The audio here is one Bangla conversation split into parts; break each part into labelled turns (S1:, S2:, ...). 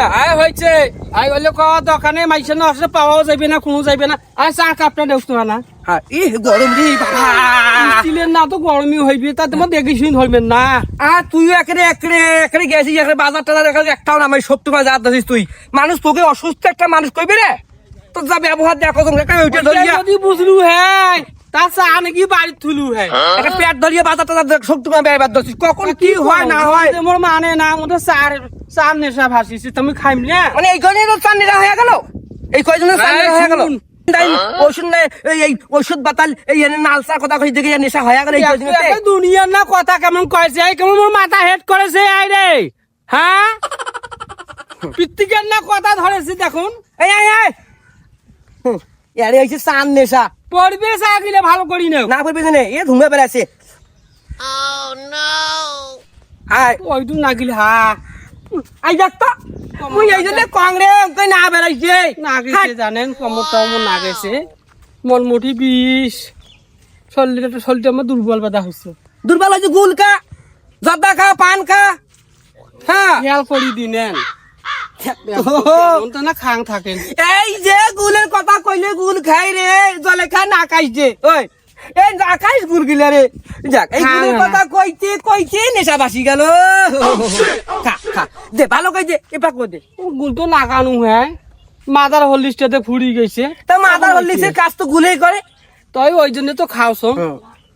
S1: না
S2: আয় হয়েছে। আয় ক দোকানে মাইসে না আসলে পাওয়াও যাবে না কোনো যাবে না। আয় চা কাপটা দেখ তো না।
S1: ই গরম রে বাবা।
S2: স্টিলের না তো গরমই হইবে তা তোমার দেখে শুন হইবেন না।
S1: আর তুইও গেছিস এখানে বাজার টাজার এখানে একটাও না আমি সত্তর মাস যাত দিস তুই। মানুষ তোকে অসুস্থ একটা মানুষ কইবে রে। তোর যা ব্যবহার দেখো তোমরা একটা ওইটা ধরিয়া।
S2: যদি বুঝলু হ্যাঁ। নাকি বাড়ি থুলু হ্যাঁ।
S1: পেট ধরিয়া বাজার টাজার ব্যবহার দিস কখন কি হয় না হয়।
S2: মোর মানে না চার চার নেশা ভাসিছি তুমি খাইম না।
S1: মানে তো হয়ে গেল। এই কয়জনের চান্দিরা হয়ে গেল? ওষুধ নাই এই- এই ওষুধ বাতাল এই নালসার কথা কই দেখে নেশা হয়ে গেল এই কয়জনের
S2: দুনিয়ার না কথা কেমন কয়েছে এই কেমন মোর মাথা হেড করেছে আই রে? হ্যাঁ পিত্তিকের না কথা ধরেছে দেখুন।
S1: এই এই এই। আরে হইছে চান নেশা।
S2: পড়বে চা দিলে ভালো করি না
S1: না করবি না এ ধুমে বেড়াচ্ছে
S2: তো গেলে হা।
S1: আই দেখ তো মুই এই জন্য কংগ্রেস কই না বেড়াইছে।
S2: না গেছে জানেন কমর টমর না গেছে মন মুঠি বিষ। শরীরটা শরীরটা আমার দুর্বল বাধা হচ্ছে
S1: দুর্বল হয়েছে গুল খা জর্দা খা পান খা। হ্যাঁ।
S2: খেয়াল করি দিনেন। খাং থাকেন
S1: এই যে গুলের কথা কইলে গুল খাই রে জলে খা না খাইছে। ওই এই না খাইস গুল গিলা রে। যাক এই
S2: খা
S1: গুলের
S2: না।
S1: কথা কইতে কইতে নেশা বাসি গেল খা। খা দে ভালো কই দে এপা কই দে।
S2: গুল তো নাগানু হ্যাঁ। মাদার হলিস্টাতে ফুরি গেছে।
S1: তা মাদার হল্লিসের কাজ তো গুলেই করে।
S2: তাই ওই জন্য তো খাওছ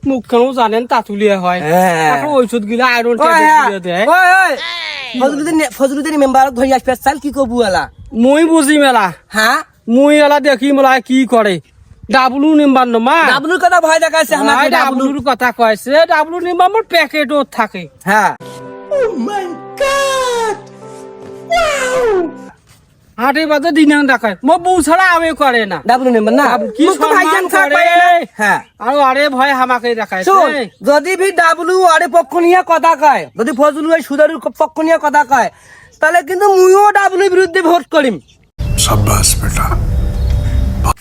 S2: মুখখানেও জানেন তাতুলিয়া হয়।
S1: হ্যাঁ।
S2: এখন ঔষধ গিলা আয়রন
S1: হ্যাঁ,
S2: ট্যাবলেট দেয়।
S1: ওই ওই। ফজলুদ্দিন ফজলুদ্দিন মেম্বার ধরি আসবে। চাল কি কবু আলা?
S2: মুই বুঝি মেলা।
S1: হ্যাঁ?
S2: মুই এলা দেখি মেলা কি করে। ডাবলু নিম্বার নমা
S1: ডাবলুর কথা ভয় দেখাচ্ছে আমাকে ডাবলু।
S2: ডাবলুর কথা কয়েছে ডাবলু নিম্বা আমার প্যাকেটও থাকে।
S1: হ্যাঁ।
S2: হাটে বাজার দিন দেখায়। মো বউ ছাড়া আমি করে না।
S1: ডাবলু নেবেন না?
S2: কি সম্মান
S1: হ্যাঁ।
S2: আর আরে ভয় হামাকে দেখায়।
S1: যদি ভি ডাবলু আরে পক্ষ নিয়ে কথা কয় যদি ফজলু ওই সুদারুর পক্ষ নিয়ে কথা কয় তাহলে কিন্তু মুইও ডাবলুর বিরুদ্ধে ভোট করিম।
S3: সাব্বাস বেটা।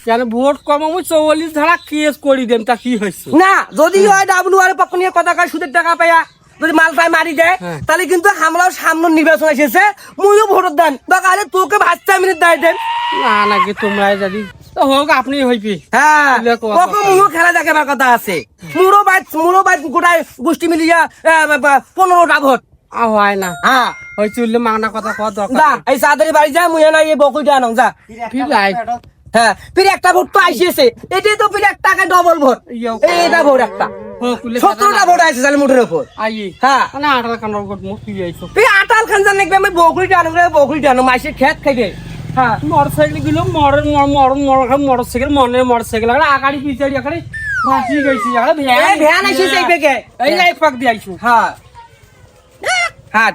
S2: কেন ভোট কম আমি চৌল্লিশ ধারা কেস করি দেন তা কি হয়েছে
S1: না যদি হয় ডাবলু আর পক্ষ নিয়ে কথা কয় সুদের টাকা পাইয়া যদি মাল পায় মারি দেয়
S2: হ্যাঁ।
S1: তাহলে কিন্তু আমরাও সামনে নির্বাচন এসেছে। মুইও ভোট দেন দরকার তোকে ভাজতে মিনিট দেয় দেন।
S2: না নাকি তোমরা যদি হোক আপনি হইবি।
S1: হ্যাঁ
S2: কথা।
S1: খেলা দেখাবার কথা আছে। মুরো বাইট মুরো বাইট গোটায় গোষ্ঠী মিলিয়া পনেরোটা ভোট।
S2: হয় না।
S1: হ্যাঁ।
S2: ওই চুললে মাংনা কথা
S1: যা এই সাদারি বাড়ি যা মুই না এই বকুলটা আনং যা।
S2: ফিলাই
S1: হ্যাঁ ফির একটা ভোট তো আইসিয়েছে। এটাই তো ফির এক টাকা ডবল ভোট। এইটা ভোট একটা। সতেরোটা ভোট আছে তাহলে মুঠের উপর হ্যাঁ।
S2: আইছো।
S1: তুই আটাল খান জান দেখবি আমি বকরিটা আনুক রে বকরিটা মাসে খেত খাইবে হ্যাঁ
S2: মোটর সাইকেলগুলো মর মর মর মোটর সাইকেল মনে মোটর সাইকেল আগে আগাড়ি পিছাড়ি আগাড়ি ভাসি গেছি
S1: এই ভ্যান আইসিস এই বেগে
S2: এই লাইফ পাক দিয়ে
S1: হ্যাঁ। হ্যাঁ।